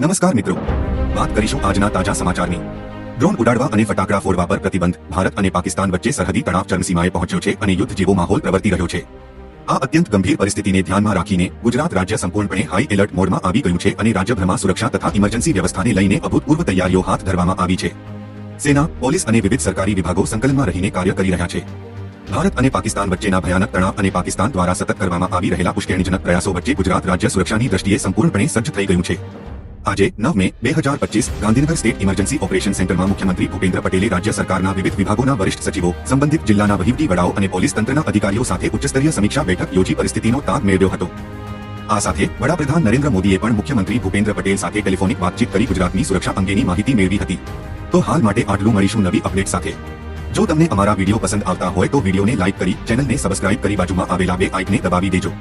નમસ્કાર મિત્રો. વાત કરીશું આજના તાજા સમાચારની. ડ્રોન ઉડાડવા અને ફટાકડા ફોડવા પર પ્રતિબંધ. ભારત અને પાકિસ્તાન વચ્ચે સરહદી તણાવ ચરમસીમાએ પહોંચ્યો છે અને યુદ્ધ જેવો માહોલ પ્રવર્તી રહ્યો છે. આ અત્યંત ગંભીર પરિસ્થિતિને ધ્યાનમાં રાખીને ગુજરાત રાજ્ય સંપૂર્ણપણે હાઈ એલર્ટ મોડમાં આવી ગયું છે અને રાજ્યભરમાં સુરક્ષા તથા ઇમરજન્સી વ્યવસ્થાને લઈને અભૂતપૂર્વ તૈયારીઓ હાથ ધરવામાં આવી છે. સેના, પોલીસ અને વિવિધ સરકારી વિભાગો સંકલનમાં રહીને કાર્ય કરી રહ્યા છે. ભારત અને પાકિસ્તાન વચ્ચેના ભયાનક તણાવ અને પાકિસ્તાન દ્વારા સતત કરવામાં આવી રહેલા ઉશ્કેરણીજનક પ્રયાસો વચ્ચે ગુજરાત રાજ્ય સુરક્ષાની દ્રષ્ટિએ સંપૂર્ણપણે સજ્જ થઈ ગયું છે. આજે, નવ બે હજાર પચીસ, ગાંધીનગર સ્ટેટ ઇમરજન્સી ઓપરેશન સેન્ટરમાં મુખ્યમંત્રી ભૂપેન્દ્ર પટેલે રાજ્ય સરકારના વિવિધ વિભાગોના વરિષ્ઠ સચિવો, સંબંધિત જિલ્લાના વહીવટી વડાઓ અને પોલીસ તંત્રના અધિકારીઓ સાથે ઉચ્ચસ્તરીય સમીક્ષા બેઠક યોજી પરિસ્થિતિનો તાગ મેળવ્યો હતો. આ સાથે, વડાપ્રધાન નરેન્દ્ર મોદીએ પણ મુખ્યમંત્રી ભૂપેન્દ્ર પટેલ સાથે ટેલિફોનિક વાતચીત કરી ગુજરાતની સુરક્ષા અંગેની માહિતી મેળવી હતી. તો હાલ માટે આટલું મળીશું નવી અપડેટ સાથે. જો તમને અમારા વીડિયો પસંદ આવતા હોય તો વિડીયોને લાઇક કરી, ચેનલને સબસ્ક્રાઇબ કરી બાજુમાં આવેલા બે આઇકને દબાવી દેજો.